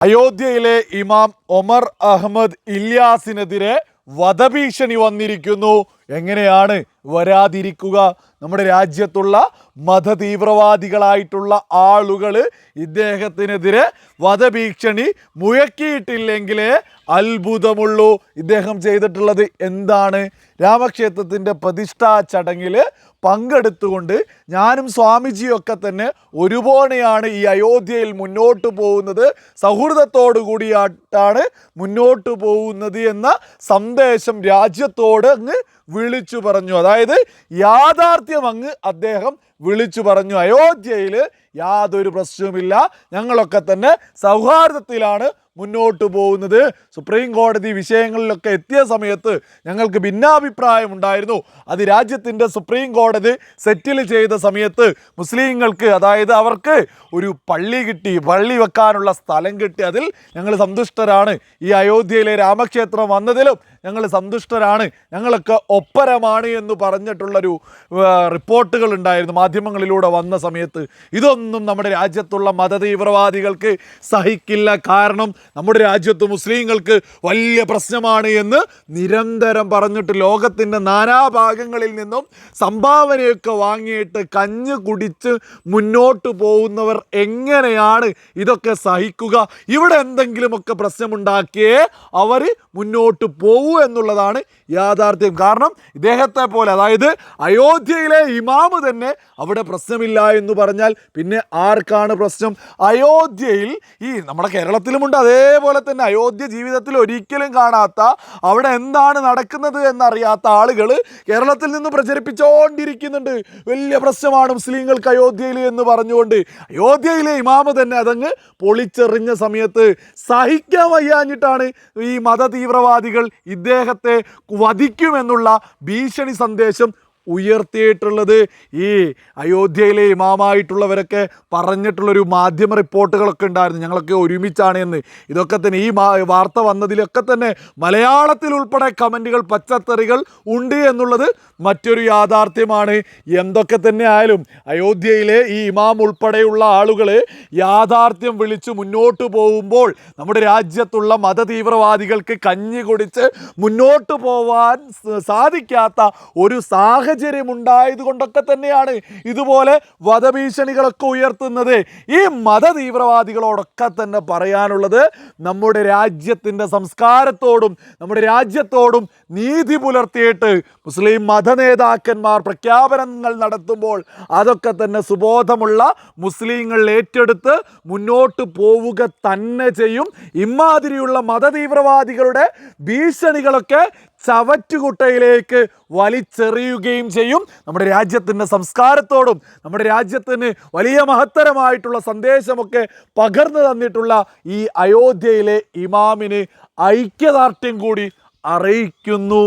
അയോധ്യയിലെ ഇമാം ഒമർ അഹമ്മദ് ഇല്യാസിനെതിരെ വധഭീഷണി വന്നിരിക്കുന്നു. എങ്ങനെയാണ് വരാതിരിക്കുക? നമ്മുടെ രാജ്യത്തുള്ള മതതീവ്രവാദികളായിട്ടുള്ള ആളുകൾ ഇദ്ദേഹത്തിനെതിരെ വധഭീഷണി മുഴക്കിയിട്ടില്ലെങ്കിലേ അത്ഭുതമുള്ളൂ. ഇദ്ദേഹം ചെയ്തിട്ടുള്ളത് എന്താണ്? രാമക്ഷേത്രത്തിന്റെ പ്രതിഷ്ഠാ ചടങ്ങിൽ പങ്കെടുത്തുകൊണ്ട് ഞാനും സ്വാമിജിയൊക്കെ തന്നെ ഒരുപോലെയാണ് ഈ അയോധ്യയിൽ മുന്നോട്ട് പോകുന്നത്. സൗഹൃദത്തോടു കൂടിയായിട്ടാണ് മുന്നോട്ട് പോകുന്നത് എന്ന സന്ദേശം രാജ്യത്തോട് അങ്ങ് വിളിച്ചു പറഞ്ഞു. അതായത് യാഥാർത്ഥ്യം അങ്ങ് അദ്ദേഹം വിളിച്ചു പറഞ്ഞു. അയോധ്യയിൽ യാതൊരു പ്രശ്നവുമില്ല. ഞങ്ങളൊക്കെ തന്നെ സൗഹാർദ്ദത്തിലാണ് മുന്നോട്ട് പോകുന്നത്. സുപ്രീം കോടതി വിഷയങ്ങളിലൊക്കെ എത്തിയ സമയത്ത് ഞങ്ങൾക്ക് ഭിന്നാഭിപ്രായം ഉണ്ടായിരുന്നു. അത് രാജ്യത്തിന്റെ സുപ്രീം കോടതി സെറ്റിൽ ചെയ്ത സമയത്ത് മുസ്ലിങ്ങൾക്ക് അതായത് അവർക്ക് ഒരു പള്ളി കിട്ടി പള്ളി വെക്കാനുള്ള സ്ഥലം കിട്ടി. അതിൽ ഞങ്ങൾ സന്തുഷ്ടരാണ്. ഈ അയോധ്യയിലെ രാമക്ഷേത്രം വന്നതിലും ഞങ്ങൾ സന്തുഷ്ടരാണ്. ഞങ്ങളൊക്കെ ഒപ്പരമാണ് എന്ന് പറഞ്ഞിട്ടുള്ളൊരു റിപ്പോർട്ടുകൾ ഉണ്ടായിരുന്നു മാധ്യമങ്ങളിലൂടെ വന്ന സമയത്ത്. ഇതൊന്നും നമ്മുടെ രാജ്യത്തുള്ള മതതീവ്രവാദികൾക്ക് സഹിക്കില്ല. കാരണം നമ്മുടെ രാജ്യത്ത് മുസ്ലിങ്ങൾക്ക് വലിയ പ്രശ്നമാണ് എന്ന് നിരന്തരം പറഞ്ഞിട്ട് ലോകത്തിന്റെ നാനാഭാഗങ്ങളിൽ നിന്നും സംഭാവനയൊക്കെ വാങ്ങിയിട്ട് കഞ്ഞ് കുടിച്ച് മുന്നോട്ട് പോകുന്നവർ എങ്ങനെയാണ് ഇതൊക്കെ സഹിക്കുക? ഇവിടെ എന്തെങ്കിലുമൊക്കെ പ്രശ്നമുണ്ടാക്കിയേ അവർ മുന്നോട്ട് പോകൂ എന്നുള്ളതാണ് യാഥാർത്ഥ്യം. കാരണം ഇദ്ദേഹത്തെ പോലെ അതായത് അയോധ്യയിലെ ഇമാമ് തന്നെ അവിടെ പ്രശ്നമില്ല എന്ന് പറഞ്ഞാൽ പിന്നെ ആർക്കാണ് പ്രശ്നം? അയോധ്യയിൽ ഈ നമ്മുടെ കേരളത്തിലുമുണ്ട്. അതേപോലെ തന്നെ അയോധ്യ ജീവിതത്തിൽ ഒരിക്കലും കാണാത്ത അവിടെ എന്താണ് നടക്കുന്നത് എന്നറിയാത്ത ആളുകൾ കേരളത്തിൽ നിന്ന് പ്രചരിപ്പിച്ചുകൊണ്ടിരിക്കുന്നുണ്ട് വലിയ പ്രശ്നമാണ് മുസ്ലിങ്ങൾക്ക് അയോധ്യയിൽ എന്ന് പറഞ്ഞുകൊണ്ട്. അയോധ്യയിലെ ഇമാമ തന്നെ അതങ്ങ് പൊളിച്ചെറിഞ്ഞ സമയത്ത് സഹിക്കാൻ വയ്യാഞ്ഞിട്ടാണ് ഈ മത തീവ്രവാദികൾ ഇദ്ദേഹത്തെ വധിക്കുമെന്നുള്ള ഭീഷണി സന്ദേശം ഉയർത്തിയിട്ടുള്ളത് ഈ അയോധ്യയിലെ ഇമാമായിട്ടുള്ളവരൊക്കെ പറഞ്ഞിട്ടുള്ളൊരു മാധ്യമ റിപ്പോർട്ടുകളൊക്കെ ഉണ്ടായിരുന്നു. ഞങ്ങളൊക്കെ ഒരുമിച്ചാണ് എന്ന്. ഇതൊക്കെ തന്നെ ഈ വാർത്ത വന്നതിലൊക്കെ തന്നെ മലയാളത്തിൽ ഉൾപ്പെടെ കമന്റുകൾ പച്ചത്തറികൾ ഉണ്ട് എന്നുള്ളത് മറ്റൊരു യാഥാർത്ഥ്യമാണ്. എന്തൊക്കെ തന്നെ ആയാലും അയോധ്യയിലെ ഈ ഇമാം ഉൾപ്പെടെയുള്ള ആളുകൾ യാഥാർത്ഥ്യം വിളിച്ച് മുന്നോട്ട് പോകുമ്പോൾ നമ്മുടെ രാജ്യത്തുള്ള മതതീവ്രവാദികൾക്ക് കഞ്ഞി കുടിച്ച് മുന്നോട്ട് പോവാൻ സാധിക്കാത്ത ഒരു സാഹചര്യം ഉണ്ടായത് കൊണ്ടൊക്കെ തന്നെയാണ് ഇതുപോലെ വധഭീഷണികളൊക്കെ ഉയർത്തുന്നത്. ഈ മത തീവ്രവാദികളോടൊക്കെ തന്നെ പറയാനുള്ളത് നമ്മുടെ രാജ്യത്തിന്റെ സംസ്കാരത്തോടും നമ്മുടെ രാജ്യത്തോടും നീതി പുലർത്തിയിട്ട് മുസ്ലിം മത നേതാക്കന്മാർ പ്രഖ്യാപനങ്ങൾ നടത്തുമ്പോൾ അതൊക്കെ തന്നെ സുബോധമുള്ള മുസ്ലിങ്ങൾ ഏറ്റെടുത്ത് മുന്നോട്ട് പോവുക തന്നെ ചെയ്യും. ഇമാതിരിയുള്ള മതതീവ്രവാദികളുടെ ഭീഷണികളൊക്കെ ചവറ്റുകുട്ടയിലേക്ക് വലിച്ചെറിയുകയും ചെയ്യും. നമ്മുടെ രാജ്യത്തിന്റെ സംസ്കാരത്തോടും നമ്മുടെ രാജ്യത്തിന് വലിയ മഹത്തരമായിട്ടുള്ള സന്ദേശമൊക്കെ പകർന്നു തന്നിട്ടുള്ള ഈ അയോധ്യയിലെ ഇമാമിന് ഐക്യദാർഢ്യം കൂടി അറിയിക്കുന്നു.